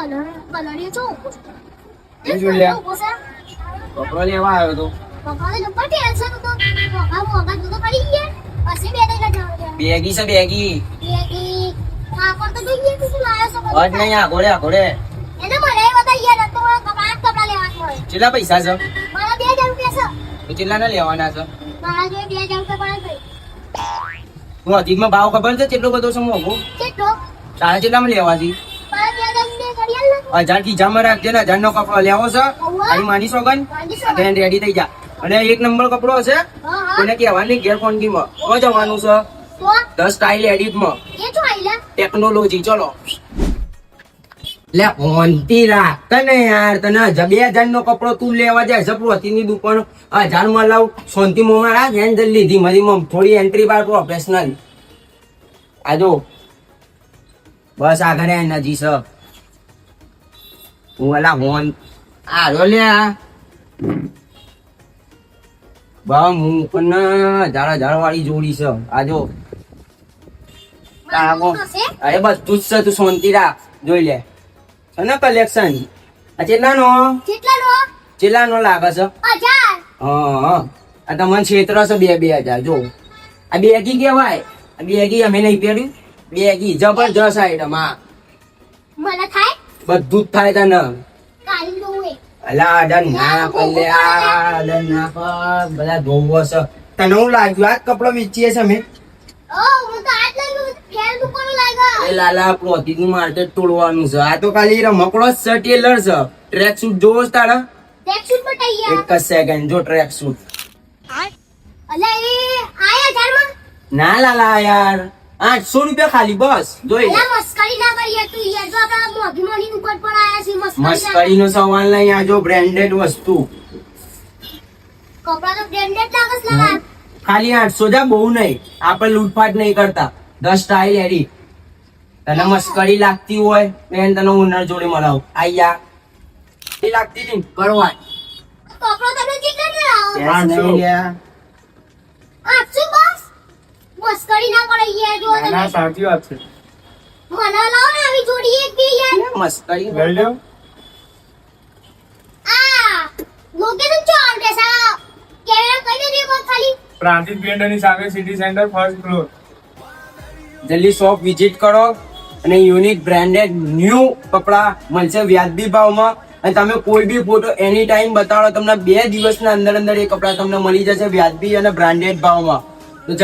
Colour colour જો ઊભો એ જોઈ લે. ઊભો છે. કપડો લેવા આવ્યો તો પપ્પા તો ટેન્શન હતું. પપ્પા મોંઘા તો પડી ગયા. પછી બે દાડા જવાનું બેગી છે બેગી બેગી. કાપડ તો જોઈએ તું શું લાવ્યો છો અજ નહીં આગોડે આગોડે એને મને એ બધા તો કપડા કપડા લેવાના હોય. કેટલા પૈસા છે મારા બે રૂપિયા છે. કેટલા ના લેવાના છે મારા જોડે બે રૂપિયા પડે હું અધિકમાં ભાવ ખબર છે કેટલો બધો છે મોઘો કેટલો? તારે કેટલામાં લેવાથી હજાર ખીચામાં રાખજે ને હજાર નો કપડો લેવો છે. તારી માની સોગન તેને રેડી થઈ જા. અને એક નંબર કપડો હા. કોને કહેવાની ઘેર કોનગીમાં તો જવાનું છે? દસ સ્ટાઇલ એડિટમાં? ટેકનોલોજી ચલો. લે ઓનતી રાખ. તને યાર તને બે હજાર નો કપડો તું લેવા જાય. સપરોતી ની દુકાન. હજારમાં લાવ. શાંતિ મોમાં રાખ. હેન્ડલ લીધી. મારી મમ થોડી એન્ટ્રી બાર પ્રોફેશનલ આજો બસ આગળ ઘરે નજી છે. હું અલા હોન આ રો લે આ. બા હું પણ હજાર હજાર વાળી જોડી છે. આ જો. તારા મારું હશે? અરે બધું જ છે તું શાંતિ રાખ. જોઈ લે. અને કલેક્શન આ કેટલાનો કેટલાનો? કેટલાનો લાગે છે. હા આ તમને ક્ષેત્ર છે બે બે હજાર. જો. આ બેગી કેવાય આ બેગી અમે નહીં પહેર્યું. બેગી જબરજસ્ત આઈટમ હા મને? બધું જ થાય તને. અલા અડન ના આ અડન ના બધા છે. હું લાગ્યું આ કપડો વેચીએ છે લાલા પ્લોતી નું માર્કેટ તોડવાનું છે. આ તો ખાલી રમકડો જ છે ટેલર છે. ટ્રેક સૂટ જોવો છે તારા. એક જ સેકન્ડ જો ટ્રેક સૂટ? ના લાલા યાર આઠસો રૂપિયા ખાલી બસ. જોઈ મસ્કરી નો સવાલ નહીં આ જો વસ્તુ. ખાલી આઠસો જા બહુ નહીં. આપણે લૂટફાટ નહીં કરતા. દસ ટાઈલ લેરી તને મસ્કરી લાગતી હોય બેન તને ઉનર જોડે મળાવ. આયા એ લાગતી હતી કરવા કપડા તમે કેટલા લાવો 800 ના સાચી વાત છે. મને લાવ ને આવી જોડી એક બી યાર. મસ્કરી લઈ લ્યો. આ, લોકેશન ચો address સા કેમેરા કઈ દેજો એક ખાલી. પ્રાંતિક પેન્ડરની સામે સિટી સેન્ટર ફર્સ્ટ ફ્લોર જલ્દી શોપ વિઝિટ કરો અને યુનિક બ્રાન્ડેડ ન્યૂ કપડા મળશે વ્યાજબી ભાવમાં. અને તમે કોઈ બી ફોટો એની ટાઈમ બતાડો તમને બે દિવસના અંદર અંદર એ કપડા તમને મળી જશે વ્યાજબી અને બ્રાન્ડેડ ભાવમાં. તો